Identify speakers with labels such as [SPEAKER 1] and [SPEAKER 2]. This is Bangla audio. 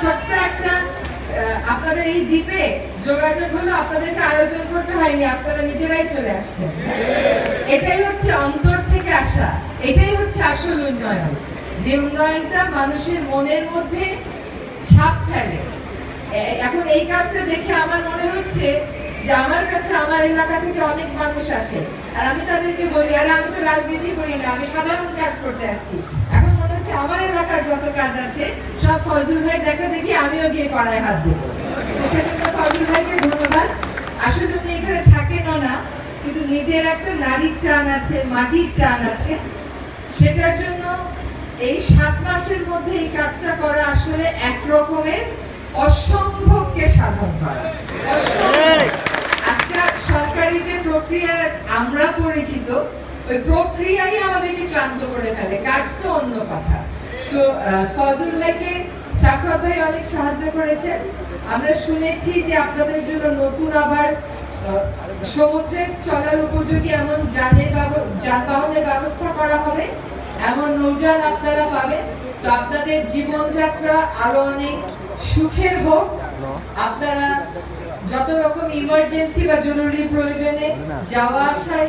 [SPEAKER 1] ছোট্ট একটা আপনাদের এই দ্বীপে যোগাযোগ হলো, আপনাদেরকে আয়োজন করতে হয়নি, আপনারা নিজেরাই চলে আসছেন। এটাই হচ্ছে অন্তর থেকে আসা, এটাই হচ্ছে আসল উন্নয়ন। যে উন্নয়নটা মানুষের মনের মধ্যে ছাপ ফেলে। এখন এই কাজটা দেখে আমার মনে হচ্ছে যে আমার কাছে আমার এলাকা থেকে অনেক মানুষ আসে। আর আমি তাদেরকে বলি, আরে, আমি তো রাজনীতি করি না, আমি সাধারণ কাজ করতে আসছি। এখন হচ্ছে আমার এলাকার যত কাজ আছে সব ফজল ভাই দেখা দেখি আমিও গিয়ে কড়ায় হাত দেবো। সেজন্য ফজল ভাইকে ধন্যবাদ। আসলে উনি এখানে থাকেনও না কিন্তু নিজের একটা নারীর টান আছে মাটির টান আছে। সেটার জন্য এই সাত মাসের মধ্যে এই কাজটা করা আসলে এক রকমের অসম্ভবকে সাধন করা। অসম্ভব। সরকারি যে প্রক্রিয়া আমরা পরিচিত ওই প্রক্রিয়াই আমাদেরকে ক্লান্ত করে ফেলে, কাজ তো অন্য কথা। তো ভাইকে ভাই অনেক সাহায্য করেছেন। আমরা শুনেছি যে আপনাদের জন্য নতুন আবার সমুদ্রে চলার উপযোগী এমন যানবাহনের ব্যবস্থা করা হবে। এমন নৌযান আপনারা পাবেন। তো আপনাদের জীবনযাত্রা আরও অনেক সুখের হোক। আপনারা যত রকম ইমার্জেন্সি বা জরুরি প্রয়োজনে যাওয়া আসায়